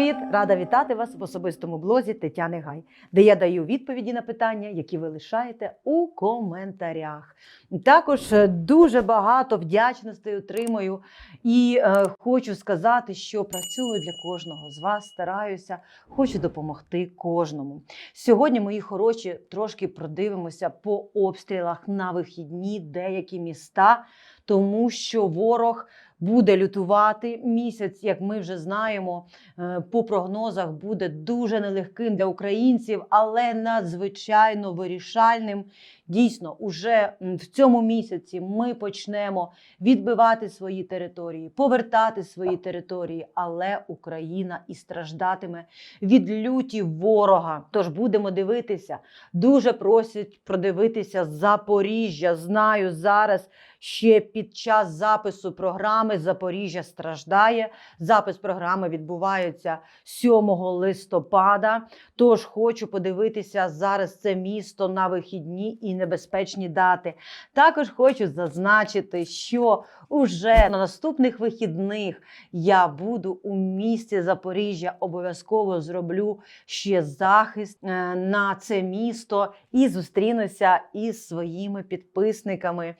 Привіт! Рада вітати вас в особистому блозі Тетяни Гай, де я даю відповіді на питання, які ви лишаєте у коментарях. Також е, дуже багато вдячностей отримую і е, хочу сказати, що працюю для кожного з вас, стараюся, хочу допомогти кожному. Сьогодні, мої хороші, трошки продивимося по обстрілах на вихідні деякі міста, тому що ворог буде лютувати місяць, як ми вже знаємо, е, по прогнозах буде дуже нелегким для українців, але надзвичайно вирішальним. Дійсно, уже в цьому місяці ми почнемо відбивати свої території, повертати свої території, але Україна і страждатиме від люті ворога. Тож будемо дивитися. Дуже просять продивитися Запоріжжя. Знаю зараз. Ще під час запису програми Запоріжжя страждає. Запис програми відбувається 7 листопада. Тож хочу подивитися зараз це місто на вихідні і небезпечні дати. Також хочу зазначити, що уже на наступних вихідних я буду у місті Запоріжжя. Обов'язково зроблю ще захист е, на це місто і зустрінуся із своїми підписниками.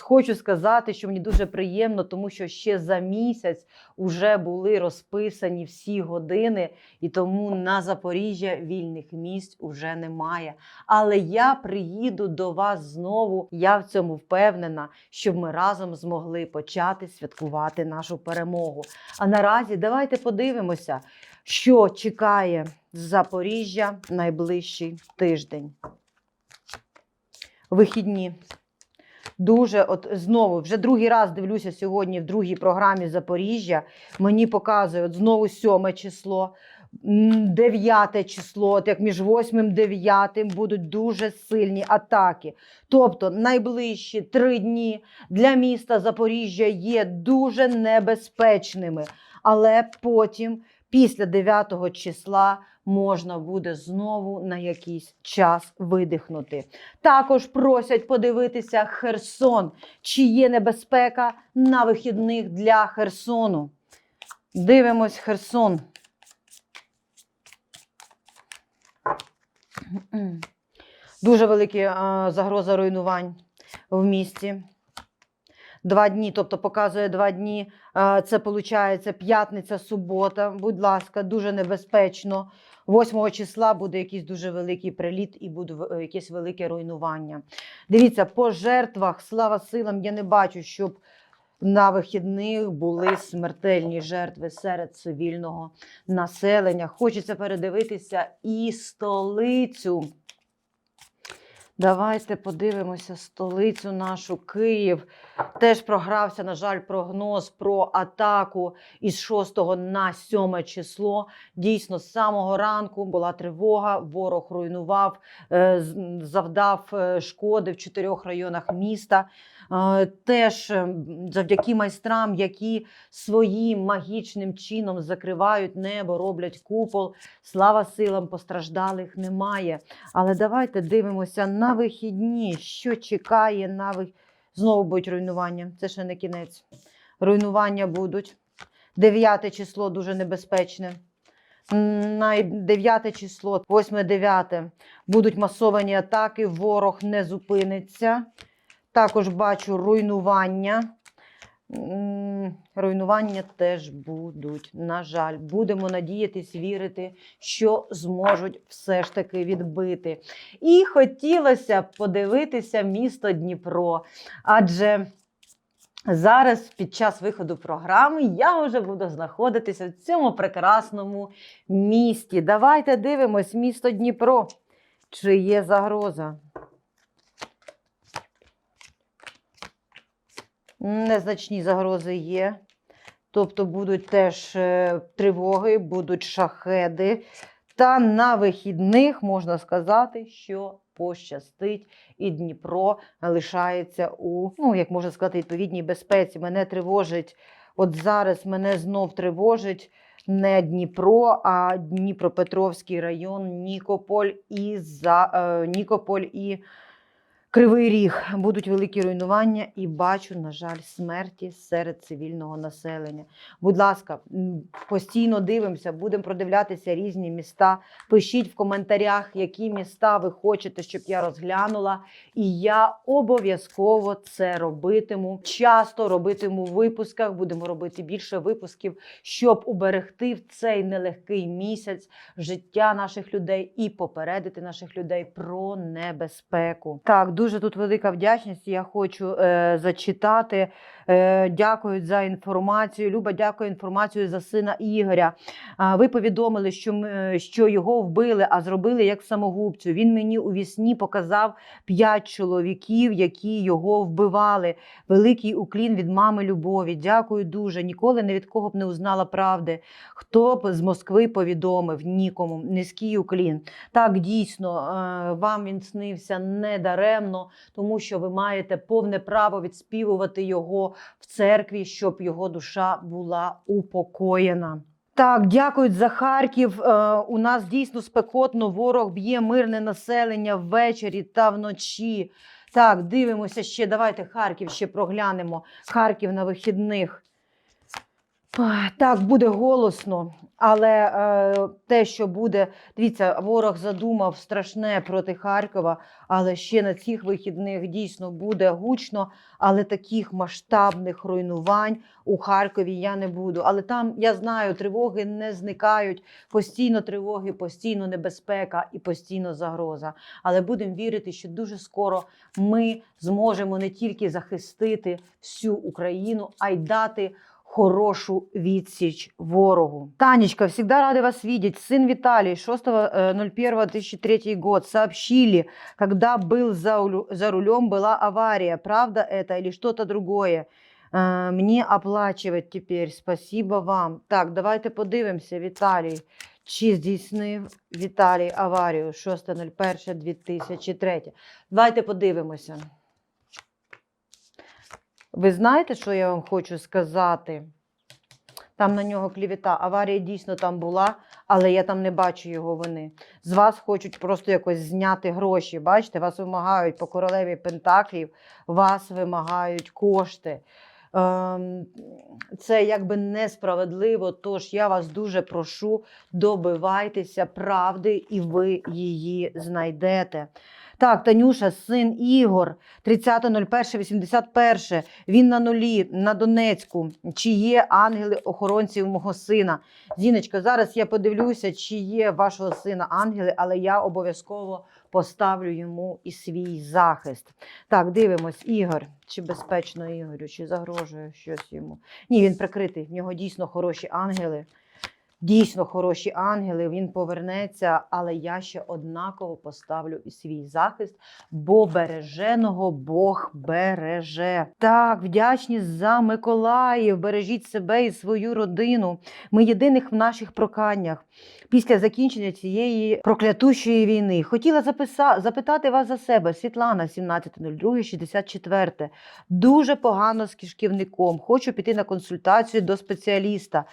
Хочу сказати, що мені дуже приємно, тому що ще за місяць вже були розписані всі години, і тому на Запоріжжя вільних місць уже немає. Але я приїду до вас знову. Я в цьому впевнена, щоб ми разом змогли почати святкувати нашу перемогу. А наразі давайте подивимося, що чекає Запоріжжя найближчий тиждень. Вихідні. Дуже, от знову, вже другий раз дивлюся сьогодні в другій програмі Запоріжжя. Мені показує от знову сьоме число, дев'яте число, от як між восьмим дев'ятим будуть дуже сильні атаки. Тобто найближчі три дні для міста Запоріжжя є дуже небезпечними. Але потім, після 9 числа, можна буде знову на якийсь час видихнути. Також просять подивитися Херсон, чи є небезпека на вихідних для Херсону. Дивимось Херсон. Дуже велика загроза руйнувань в місті. Два дні, тобто показує два дні. Е, Це виходить п'ятниця, субота. Будь ласка, дуже небезпечно. 8 числа буде якийсь дуже великий приліт і буде якесь велике руйнування. Дивіться, по жертвах, слава силам, я не бачу, щоб на вихідних були смертельні жертви серед цивільного населення. Хочеться передивитися і столицю. Давайте подивимося столицю нашу Київ. Теж програвся, на жаль, прогноз про атаку із 6 на 7 число. Дійсно, з самого ранку була тривога. Ворог руйнував, е, завдав е, шкоди в чотирьох районах міста. Е, Теж завдяки майстрам, які своїм магічним чином закривають небо, роблять купол. Слава силам постраждалих немає. Але давайте дивимося на вихідні, що чекає на вих... Знову будуть руйнування. Це ще не кінець. Руйнування будуть. 9 число дуже небезпечне. На 9 число, 8-9 будуть масовані атаки, ворог не зупиниться. Також бачу руйнування. Руйнування теж будуть. На жаль, будемо надіятись, вірити, що зможуть все ж таки відбити. І хотілося б подивитися місто Дніпро, адже зараз, під час виходу програми, я вже буду знаходитися в цьому прекрасному місті. Давайте дивимось місто Дніпро. Чи є загроза? Незначні загрози є. Тобто будуть теж е, тривоги, будуть шахеди. Та на вихідних можна сказати, що пощастить, і Дніпро лишається у, ну, як можна сказати, відповідній безпеці. Мене тривожить, от зараз мене знов тривожить не Дніпро, а Дніпропетровський район, Нікополь і за, е, Нікополь і Кривий ріг будуть великі руйнування і бачу, на жаль, смерті серед цивільного населення. Будь ласка, постійно дивимося, будемо продивлятися різні міста. Пишіть в коментарях, які міста ви хочете, щоб я розглянула. І я обов'язково це робитиму. Часто робитиму в випусках. Будемо робити більше випусків, щоб уберегти в цей нелегкий місяць життя наших людей і попередити наших людей про небезпеку. Так, дуже тут велика вдячність. Я хочу е, зачитати. Е, дякують за інформацію. Люба, дякую інформацію за сина Ігоря. Ви повідомили, що, е, що його вбили, а зробили як самогубцю. Він мені у вісні показав п'ять чоловіків, які його вбивали. Великий уклін від мами Любові. Дякую дуже. Ніколи ні від кого б не узнала правди. Хто б з Москви повідомив нікому. Низький уклін. Так, дійсно, е, вам він снився недаремно, тому що ви маєте повне право відспівувати його в церкві, щоб його душа була упокоєна. Так, дякують за Харків. Е, у нас дійсно спекотно. Ворог б'є мирне населення ввечері та вночі. Так, дивимося ще. Давайте Харків ще проглянемо. Харків на вихідних. Так, буде голосно, але е, те, що буде, дивіться, ворог задумав страшне проти Харкова, але ще на цих вихідних дійсно буде гучно, але таких масштабних руйнувань у Харкові я не буду. Але там я знаю, тривоги не зникають, постійно тривоги, постійно небезпека і постійно загроза. Але будемо вірити, що дуже скоро ми зможемо не тільки захистити всю Україну, а й дати хорошу відсіч ворогу. Танечка, всегда рады вас видеть. Сын Виталий, 6.01.2003 год. Сообщили, когда был за, улю- за рулем, была авария. Правда это или что-то другое? Е, Мне оплачивать теперь. Спасибо вам. Так, давайте подивимося, Віталій. Чи здійснив Віталій аварію 6.01.2003? Давайте подивимося. Ви знаєте, що я вам хочу сказати? Там на нього клівета. Аварія дійсно там була, але я там не бачу його вини. З вас хочуть просто якось зняти гроші. Бачите, вас вимагають по королеві Пентаклів, вас вимагають кошти. Ем, Це якби несправедливо. Тож я вас дуже прошу, добивайтеся правди, і ви її знайдете. Так, Танюша, син Ігор, 30.01.81. Він на нулі на Донецьку. Чи є ангели-охоронці у мого сина? Зіночка, зараз я подивлюся, чи є вашого сина ангели, але я обов'язково поставлю йому і свій захист. Так, дивимось, Ігор. Чи безпечно Ігорю, чи загрожує щось йому? Ні, він прикритий. В нього дійсно хороші ангели. Дійсно хороші ангели, він повернеться, але я ще однаково поставлю і свій захист, бо береженого Бог береже. Так, вдячність за Миколаїв. Бережіть себе і свою родину. Ми єдиних в наших проканнях після закінчення цієї проклятущої війни. Хотіла записа... запитати вас за себе, Світлана, 17.02.64. Дуже погано з кишківником. Хочу піти на консультацію до спеціаліста.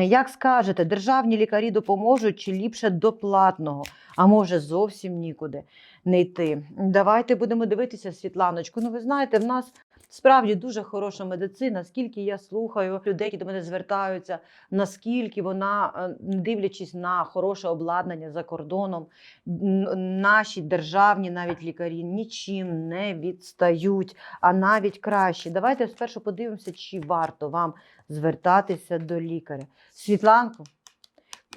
Як скажете, державні лікарі допоможуть чи ліпше до платного, а може зовсім нікуди не йти. Давайте будемо дивитися, Світланочку. Ну, ви знаєте, в нас справді дуже хороша медицина. Скільки я слухаю людей, які до мене звертаються, наскільки вона, е, дивлячись на хороше обладнання за кордоном, наші державні навіть лікарі нічим не відстають, а навіть краще. Давайте спершу подивимося, чи варто вам звертатися до лікаря. Світланко,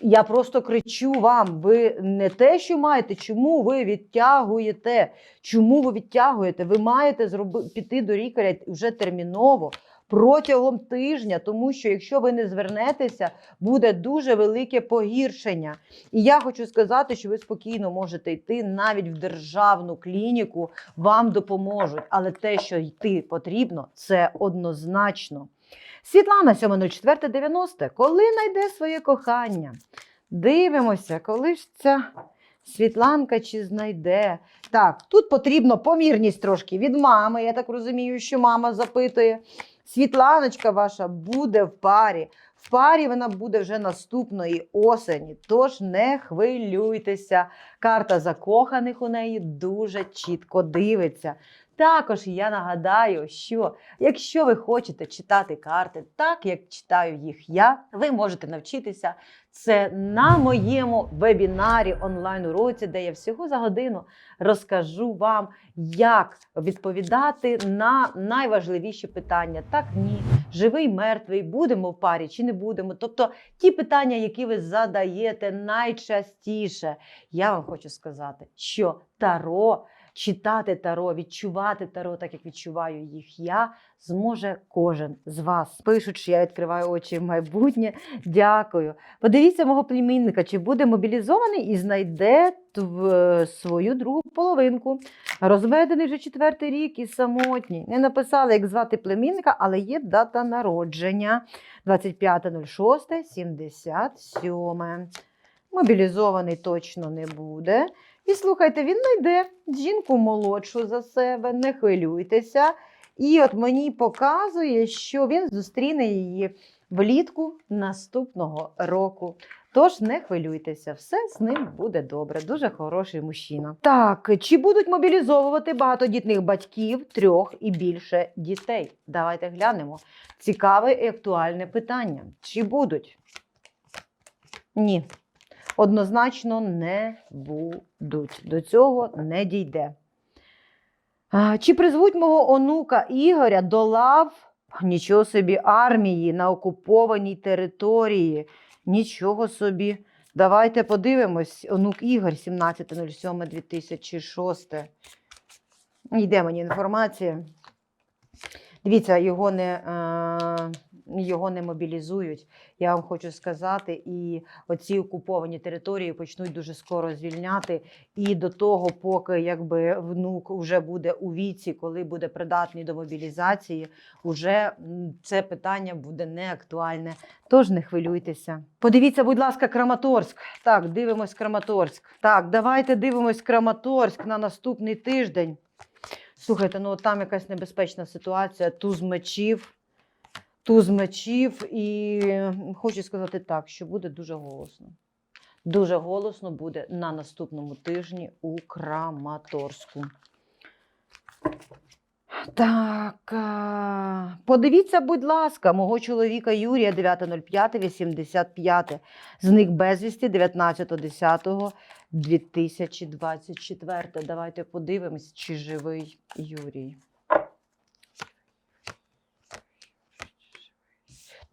я просто кричу вам: ви не те, що маєте, чому ви відтягуєте? Чому ви відтягуєте? Ви маєте зроби, піти до лікаря вже терміново. Протягом тижня, тому що якщо ви не звернетеся, буде дуже велике погіршення. І я хочу сказати, що ви спокійно можете йти навіть в державну клініку, вам допоможуть. Але те, що йти потрібно, це однозначно. Світлана 7.04.90. Коли знайде своє кохання? Дивимося, коли ж ця Світланка чи знайде. Так, тут потрібно помірність трошки від мами. Я так розумію, що мама запитує. Світланочка ваша буде в парі В парі вона буде вже наступної осені. Тож не хвилюйтеся. Карта закоханих у неї дуже чітко дивиться. Також я нагадаю, що якщо ви хочете читати карти так, як читаю їх я, ви можете навчитися це на моєму вебінарі онлайн-уроці, де я всього за годину розкажу вам, як відповідати на найважливіші питання. Так, ні, живий, мертвий, будемо в парі чи не будемо. Тобто ті питання, які ви задаєте найчастіше, я вам хочу сказати, що таро. Читати таро, відчувати таро, так як відчуваю їх я, зможе кожен з вас. Пишуть, що я відкриваю очі в майбутнє. Дякую. Подивіться мого племінника, чи буде мобілізований і знайде свою другу половинку. Розведений вже четвертий рік і самотній. Не написали, як звати племінника, але є дата народження 25.06.77. Мобілізований точно не буде. І слухайте, він знайде жінку молодшу за себе, не хвилюйтеся. І от мені показує, що він зустріне її влітку наступного року. Тож не хвилюйтеся, все з ним буде добре. Дуже хороший мужчина. Так, чи будуть мобілізовувати багатодітних батьків трьох і більше дітей? Давайте глянемо. Цікаве і актуальне питання. Чи будуть? Ні. Однозначно не будуть. До цього не дійде. Чи призвуть мого онука Ігоря до лав нічого собі армії на окупованій території? Нічого собі. Давайте подивимось. Онук Ігор 17.07.2006. Йде мені інформація. Дивіться, його не, е, його не мобілізують. Я вам хочу сказати, і оці окуповані території почнуть дуже скоро звільняти. І до того, поки якби внук вже буде у віці, коли буде придатний до мобілізації, уже це питання буде не актуальне. Тож не хвилюйтеся. Подивіться, будь ласка, Краматорськ. Так, дивимось Краматорськ. Так, давайте дивимось Краматорськ на наступний тиждень. Слухайте, ну там якась небезпечна ситуація, туз мечів. Туз мечів, і хочу сказати так, що буде дуже голосно. Дуже голосно буде на наступному тижні у Краматорську. Так, подивіться, будь ласка, мого чоловіка Юрія 9.05.85. Зник безвісті 19.10.2024. Давайте подивимось, чи живий Юрій.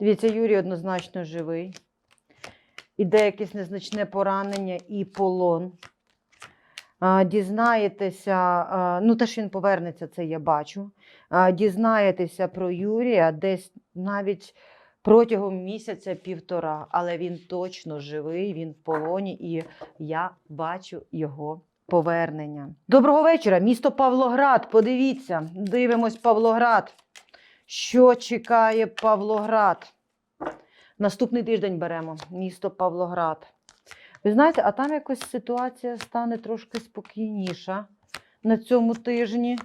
Дивіться, Юрій однозначно живий. Іде якесь незначне поранення і полон. Дізнаєтеся, ну те, що він повернеться, це я бачу. Дізнаєтеся про Юрія десь навіть протягом місяця-півтора, але він точно живий, він в полоні, і я бачу його повернення. Доброго вечора, місто Павлоград. Подивіться, дивимось Павлоград. Що чекає Павлоград? Наступний тиждень беремо місто Павлоград. Ви знаєте, а там якось ситуація стане трошки спокійніша на цьому тижні.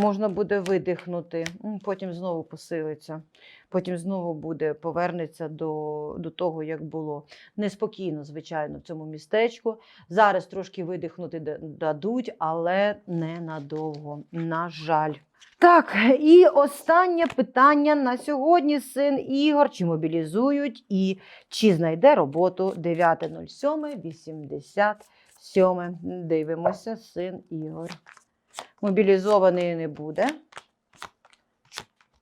Можна буде видихнути, потім знову посилиться, потім знову буде, повернеться до, до того, як було. Неспокійно, звичайно, в цьому містечку. Зараз трошки видихнути дадуть, але не надовго. На жаль. Так, і останнє питання на сьогодні. Син Ігор, чи мобілізують і чи знайде роботу 9.07.87. Дивимося, син Ігор. Мобілізований не буде.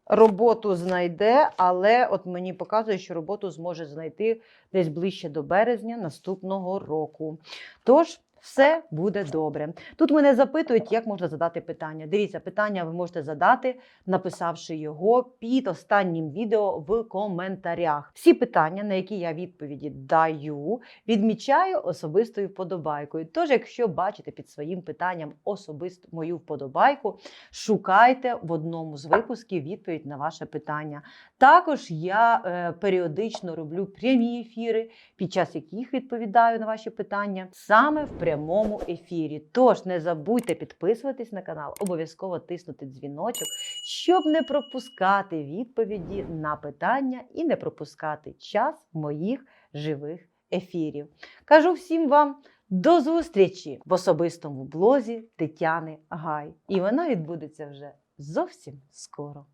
Роботу знайде, але от мені показує, що роботу зможе знайти десь ближче до березня наступного року. Тож, все буде добре. Тут мене запитують, як можна задати питання. Дивіться, питання ви можете задати, написавши його під останнім відео в коментарях. Всі питання, на які я відповіді даю, відмічаю особистою вподобайкою. Тож, якщо бачите під своїм питанням особисто мою вподобайку, шукайте в одному з випусків відповідь на ваше питання. Також я е, періодично роблю прямі ефіри, під час яких відповідаю на ваші питання саме в прямому ефірі. Тож не забудьте підписуватись на канал, обов'язково тиснути дзвіночок, щоб не пропускати відповіді на питання і не пропускати час моїх живих ефірів. Кажу всім вам до зустрічі в особистому блозі Тетяни Гай. І вона відбудеться вже зовсім скоро.